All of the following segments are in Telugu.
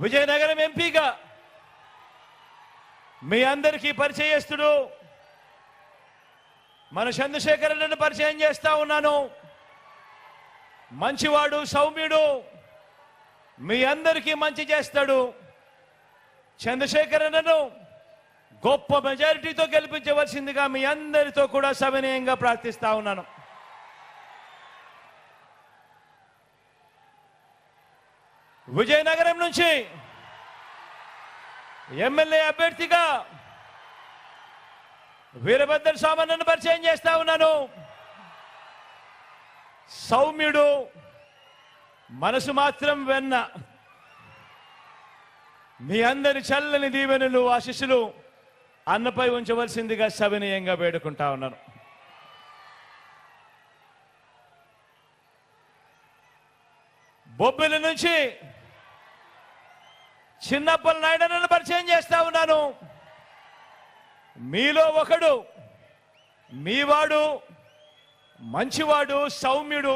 విజయనగరం ఎంపీగా మీ అందరికీ పరిచయస్తుడు మన చంద్రశేఖరులను పరిచయం చేస్తా ఉన్నాను. మంచివాడు సౌమ్యుడు మీ అందరికీ మంచి చేస్తాడు. చంద్రశేఖరన్నను గొప్ప మెజారిటీతో గెలిపించవలసిందిగా మీ అందరితో కూడా సవినయంగా ప్రార్థిస్తా ఉన్నాను. విజయనగరం నుంచి ఎమ్మెల్యే అభ్యర్థిగా వీరభద్ర స్వామన్నను పరిచయం చేస్తా ఉన్నాను. సౌమ్యుడు మనసు మాత్రం వెన్న. మీ అందరి చల్లని దీవెనలు ఆశిస్సులు అన్నపై ఉంచవలసిందిగా సవినయంగా వేడుకుంటా ఉన్నాను. బొబ్బిలి నుంచి చిన్నప్పల నాయుడనను పరిచయం చేస్తా ఉన్నాను. మీలో ఒకడు మీవాడు మంచివాడు సౌమ్యుడు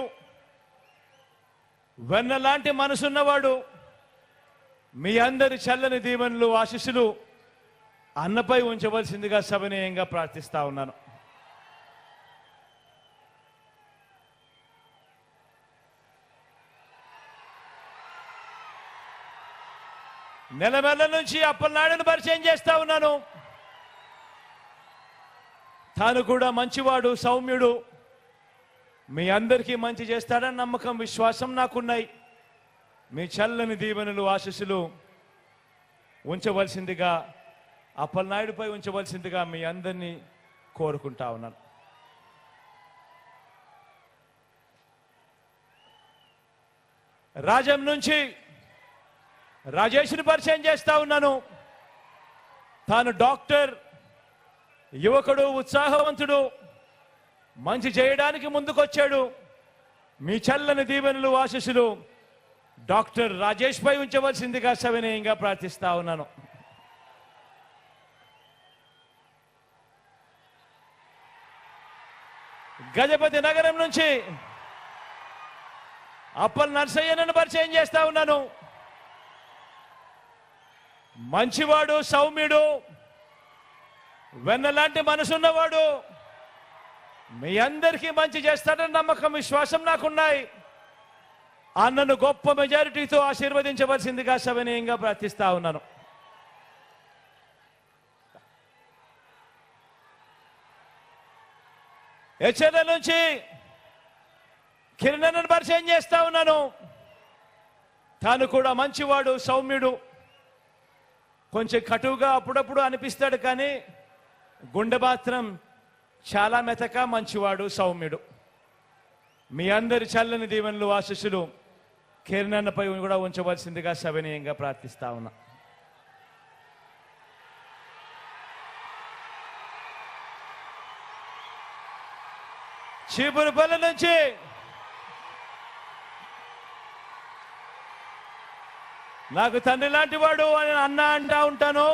వెన్నలాంటి మనసున్నవాడు మీ అందరి చల్లని దీవెనలు ఆశీస్సులు అన్నపై ఉంచవలసిందిగా సవినయంగా ప్రార్థిస్తా ఉన్నాను. నెలమెల్ల నుంచి అప్పలనాయుడును పరిచయం చేస్తా ఉన్నాను. తాను కూడా మంచివాడు సౌమ్యుడు. మీ అందరికీ మంచి చేస్తాడని నమ్మకం విశ్వాసం నాకున్నాయి. మీ చల్లని దీవెనలు ఆశీస్సులు ఉంచవలసిందిగా అప్పలనాయుడుపై ఉంచవలసిందిగా మీ అందరినీ కోరుకుంటా ఉన్నాను. రాజం నుంచి రాజేష్ని పరిచయం చేస్తా ఉన్నాను. తాను డాక్టర్ యువకుడు ఉత్సాహవంతుడు మంచి చేయడానికి ముందుకొచ్చాడు. మీ చల్లని దీవెనలు ఆశీస్సులు డాక్టర్ రాజేష్ పై ఉంచవలసిందిగా సవినయంగా ప్రార్థిస్తా ఉన్నాను. గజపతి నగరం నుంచి అప్పల్ నర్సయ్యనను పరిచయం చేస్తా ఉన్నాను. మంచివాడు సౌమ్యుడు వెన్నలాంటి మనసున్నవాడు. మీ అందరికీ మంచి చేస్తాడని నమ్మకం విశ్వాసం నాకున్నాయి. అన్నను గొప్ప మెజారిటీతో ఆశీర్వదించవలసిందిగా సవినయంగా ప్రార్థిస్తా ఉన్నాను. హెచ్ఎల్ నుంచి కిరణ్ పరిచయం చేస్తా ఉన్నాను. తాను కూడా మంచివాడు సౌమ్యుడు. కొంచెం కటువుగా అప్పుడప్పుడు అనిపిస్తాడు కానీ గుండె మాత్రం చాలా మెతక మంచివాడు సౌమ్యుడు. మీ అందరి చల్లని దీవెనలు ఆశీస్సులు కిరణన్నపై కూడా ఉంచవలసిందిగా సవినయంగా ప్రార్థిస్తా ఉన్నా. చీపురుపల్లి నుంచి నాకు తండ్రి లాంటి వాడు అని అన్న అంటా ఉంటాను.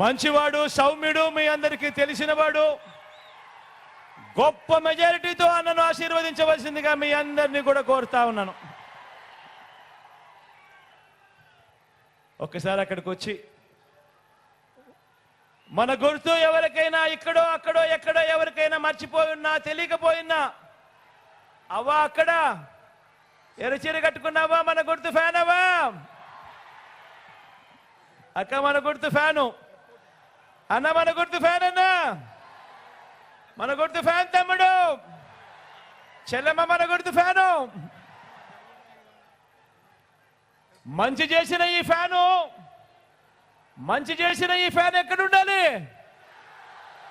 మంచివాడు సౌమ్యుడు మీ అందరికీ తెలిసినవాడు. గొప్ప మెజారిటీతో అన్నను ఆశీర్వదించవలసిందిగా మీ అందరినీ కూడా కోరుతా ఉన్నాను. ఒక్కసారి అక్కడికి వచ్చి మన గుర్తు ఎవరికైనా ఇక్కడో అక్కడో ఎక్కడో ఎవరికైనా మర్చిపోయినా తెలియకపోయినా అవ్వా అక్కడ? ఎరచీర కట్టుకున్నావా మన గుర్తు ఫ్యాన్ అవ్వా? అక్క మన గుర్తు ఫ్యాను. అన్న మన గుర్తు ఫ్యాన్ అన్న? మన గుర్తు ఫ్యాన్ తమ్ముడు. చెల్లెమ్మ మన గుర్తు ఫ్యాను. మంచి చేసిన ఈ ఫ్యాను. మంచి చేసిన ఈ ఫ్యాన్ ఎక్కడ ఉండాలి?